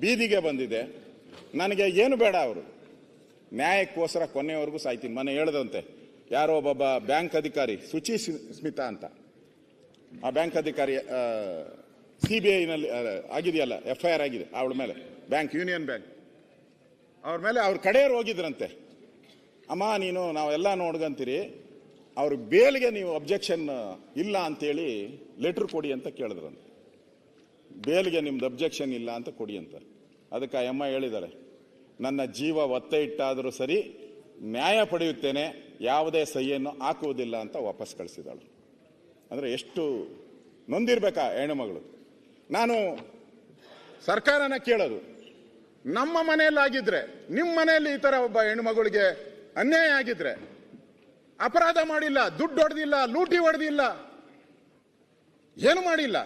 ಬೀದಿಗೆ ಬಂದಿದೆ. ನನಗೆ ಏನು ಬೇಡ ಅವರು. ನ್ಯಾಯಕ್ಕೋಸ್ಕರ ಕೊನೆಯವರೆಗೂ ಸಾಯ್ತೀನಿ. ಮನೆ ಹೇಳ್ದಂತೆ, ಯಾರೋ ಒಬ್ಬ ಬ್ಯಾಂಕ್ ಅಧಿಕಾರಿ ಸುಚಿ ಸ್ಮಿ- ಸ್ಮಿತಾ ಅಂತ. ಆ ಬ್ಯಾಂಕ್ ಅಧಿಕಾರಿ ಸಿ ಬಿ ಐನಲ್ಲಿ ಆಗಿದೆಯಲ್ಲ, ಎಫ್ ಐ ಆರ್ ಆಗಿದೆ, ಅವಳ ಮೇಲೆ, ಬ್ಯಾಂಕ್, ಯೂನಿಯನ್ ಬ್ಯಾಂಕ್. ಅವ್ರ ಮೇಲೆ ಅವ್ರ ಕಡೆಯವ್ರು ಹೋಗಿದ್ರಂತೆ. ಅಮ್ಮ, ನೀನು ನಾವೆಲ್ಲ ನೋಡ್ಕಂತೀರಿ ಅವ್ರ ಬೇಲ್ಗೆ ನೀವು ಅಬ್ಜೆಕ್ಷನ್ ಇಲ್ಲ ಅಂತೇಳಿ ಲೆಟ್ರ್ ಕೊಡಿ ಅಂತ ಕೇಳಿದ್ರಂತೆ. ಬೇಲ್ಗೆ ನಿಮ್ದು ಅಬ್ಜೆಕ್ಷನ್ ಇಲ್ಲ ಅಂತ ಕೊಡಿ ಅಂತ. ಅದಕ್ಕೆ ಆ ಅಮ್ಮ ಹೇಳಿದ್ದಾರೆ ನನ್ನ ಜೀವ ಒತ್ತೆ ಇಟ್ಟಾದರೂ ಸರಿ ನ್ಯಾಯ ಪಡೆಯುತ್ತೇನೆ, ಯಾವುದೇ ಸಹಿಯನ್ನು ಹಾಕುವುದಿಲ್ಲ ಅಂತ ವಾಪಸ್ ಕಳಿಸಿದಾಳು. ಅಂದರೆ ಎಷ್ಟು ನೊಂದಿರ್ಬೇಕಾ ಹೆಣ್ಣುಮಗಳು ನಾನು ಸರ್ಕಾರನ ಕೇಳೋದು, ನಮ್ಮ ಮನೆಯಲ್ಲಾಗಿದ್ರೆ ನಿಮ್ಮ ಮನೆಯಲ್ಲಿ ಈ ಥರ ಒಬ್ಬ ಹೆಣ್ಣುಮಗಳಿಗೆ ಅನ್ಯಾಯ ಆಗಿದ್ರೆ, ಅಪರಾಧ ಮಾಡಿಲ್ಲ, ದುಡ್ಡು ಹೊಡೆದಿಲ್ಲ, ಲೂಟಿ ಹೊಡೆದಿಲ್ಲ, ಏನು ಮಾಡಿಲ್ಲ?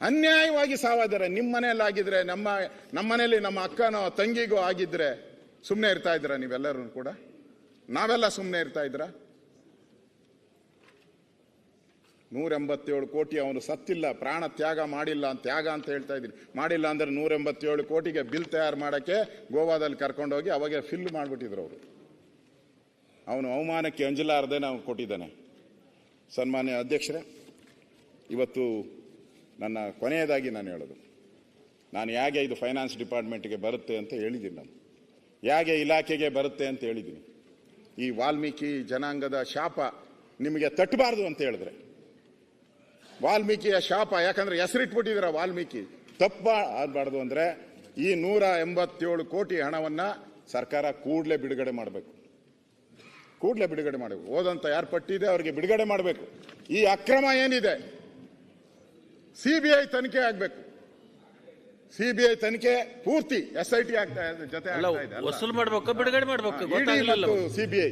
ಅನ್ಯಾಯವಾಗಿ ಸಾವಾದರೆ ನಿಮ್ಮ ಮನೆಯಲ್ಲಿ ಆಗಿದ್ರೆ ನಮ್ಮ ಮನೆಯಲ್ಲಿ ನಮ್ಮ ಅಕ್ಕನೋ ತಂಗಿಗೋ ಆಗಿದ್ರೆ ಸುಮ್ಮನೆ ಇರ್ತಾ ಇದ್ರ ನೀವೆಲ್ಲರೂ ಕೂಡ? ನಾವೆಲ್ಲ ಸುಮ್ಮನೆ ಇರ್ತಾ ಇದ್ರ ನೂರ ಕೋಟಿ ಅವನು ಸತ್ತಿಲ್ಲ, ಪ್ರಾಣ ತ್ಯಾಗ ಮಾಡಿಲ್ಲ ಅಂತ ತ್ಯಾಗ ಅಂತ ಹೇಳ್ತಾ ಇದ್ದೀನಿ. ಮಾಡಿಲ್ಲ ಅಂದ್ರೆ ನೂರ ಎಂಬತ್ತೇಳು ಕೋಟಿಗೆ ಬಿಲ್ ತಯಾರು ಮಾಡೋಕ್ಕೆ ಗೋವಾದಲ್ಲಿ ಕರ್ಕೊಂಡೋಗಿ ಅವಾಗ ಫಿಲ್ ಮಾಡಿಬಿಟ್ಟಿದ್ರು ಅವರು. ಅವನು ಅವಮಾನಕ್ಕೆ ಅಂಜಲಾರದೆ ನಾವು ಕೊಟ್ಟಿದ್ದಾನೆ. ಸನ್ಮಾನ್ಯ ಅಧ್ಯಕ್ಷರೇ, ಇವತ್ತು ನನ್ನ ಕೊನೆಯದಾಗಿ ನಾನು ಹೇಳೋದು. ನಾನು ಹೇಗೆ ಇದು ಫೈನಾನ್ಸ್ ಡಿಪಾರ್ಟ್ಮೆಂಟ್ಗೆ ಬರುತ್ತೆ ಅಂತ ಹೇಳಿದ್ದೀನಿ ನಾನು. ಹೇಗೆ ಇಲಾಖೆಗೆ ಬರುತ್ತೆ ಅಂತ ಹೇಳಿದ್ದೀನಿ. ಈ ವಾಲ್ಮೀಕಿ ಜನಾಂಗದ ಶಾಪ ನಿಮಗೆ ತಟ್ಟಬಾರ್ದು ಅಂತ ಹೇಳಿದ್ರೆ. ವಾಲ್ಮೀಕಿಯ ಶಾಪ, ಯಾಕಂದ್ರೆ ಹೆಸರಿಟ್ಬಿಟ್ಟಿದ್ದೀರ ವಾಲ್ಮೀಕಿ? ತಪ್ಪ ಆಗಬಾರ್ದು ಅಂದ್ರೆ ಈ ನೂರ ಎಂಬತ್ತೇಳು ಕೋಟಿ ಹಣವನ್ನ ಸರ್ಕಾರ ಕೂಡಲೇ ಬಿಡುಗಡೆ ಮಾಡಬೇಕು. ಕೂಡಲೇ ಬಿಡುಗಡೆ ಮಾಡಬೇಕು. ಓದಂತ ಯಾರು ಪಟ್ಟಿದೆ ಅವರಿಗೆ ಬಿಡುಗಡೆ ಮಾಡಬೇಕು. ಈ ಅಕ್ರಮ ಏನಿದೆ? ಸಿಬಿಐ ತನಿಖೆ ಆಗಬೇಕು. ಸಿಬಿಐ ತನಿಖೆ ಪೂರ್ತಿ ಎಸ್ ಐ ಟಿ ಆಗ್ತಾ ಇದೆ ಜೊತೆ ವಸೂಲ್ ಮಾಡ್ಬೇಕು ಬಿಡುಗಡೆ ಮಾಡಬೇಕು ಸಿಬಿಐ.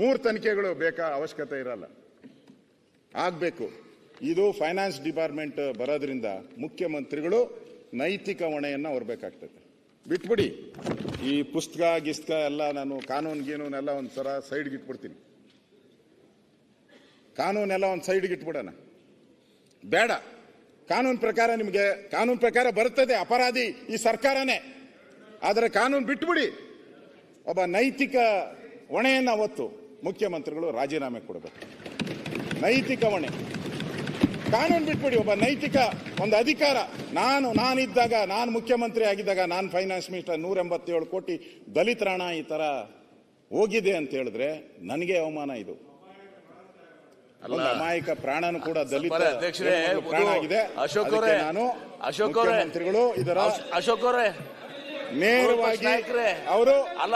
ಮೂರು ತನಿಖೆಗಳು ಬೇಕಾ? ಅವಶ್ಯಕತೆ ಇರಲ್ಲ. ಆಗ್ಬೇಕು. ಇದು ಫೈನಾನ್ಸ್ ಡಿಪಾರ್ಟ್ಮೆಂಟ್ ಬರೋದ್ರಿಂದ ಮುಖ್ಯಮಂತ್ರಿಗಳು ನೈತಿಕ ಹೊಣೆಯನ್ನ ಹೊರಬೇಕಾಗ್ತದೆ. ಬಿಟ್ಬಿಡಿ. ಈ ಪುಸ್ತಕ ಗಿಸ್ತಕ ಎಲ್ಲ ನಾನು ಕಾನೂನು ಗೀನೂನೆಲ್ಲ ಒಂದ್ಸಲ ಸೈಡ್ಗೆ ಇಟ್ಬಿಡ್ತೀನಿ. ಕಾನೂನೆಲ್ಲ ಒಂದು ಸೈಡ್ಗೆ ಇಟ್ಬಿಡೋಣ. ಬೇಡ. ಕಾನೂನು ಪ್ರಕಾರ ನಿಮಗೆ, ಕಾನೂನು ಪ್ರಕಾರ ಬರುತ್ತದೆ ಅಪರಾಧಿ ಈ ಸರ್ಕಾರನೇ. ಆದರೆ ಕಾನೂನು ಬಿಟ್ಬಿಡಿ. ಒಬ್ಬ ನೈತಿಕ ಹೊಣೆಯನ್ನು ಅವತ್ತು ಮುಖ್ಯಮಂತ್ರಿಗಳು ರಾಜೀನಾಮೆ ಕೊಡಬೇಕು. ನೈತಿಕ ಹೊಣೆ. ಕಾನೂನು ಬಿಟ್ಬಿಡಿ ಒಬ್ಬ ನೈತಿಕ ಒಂದು ಅಧಿಕಾರ. ನಾನು, ನಾನಿದ್ದಾಗ, ನಾನು ಮುಖ್ಯಮಂತ್ರಿ ಆಗಿದ್ದಾಗ, ನಾನು ಫೈನಾನ್ಸ್ ಮಿನಿಸ್ಟರ್ ನೂರ ಎಂಬತ್ತೇಳು ಕೋಟಿ ದಲಿತರ ರಾಣ ಈ ಥರ ಹೋಗಿದೆ ಅಂತ ಹೇಳಿದ್ರೆ ನನಗೆ ಅವಮಾನ ಇದು. ಅಮಾಯಕ ಪ್ರಾಣನು ಕೂಡ ದಲಿತ ಅಧ್ಯಕ್ಷರೇ, ಪ್ರಾಣ ಆಗಿದೆ. ಅಶೋಕ್ ಅವರೇ, ನಾನು ಅಶೋಕ್ ಅವರೇ, ಮಂತ್ರಿಗಳು ಇದರ ಅಶೋಕ್ ಅವರೇ. ನೇರವಾಗಿ ಅವರು ಅಲ್ಲ.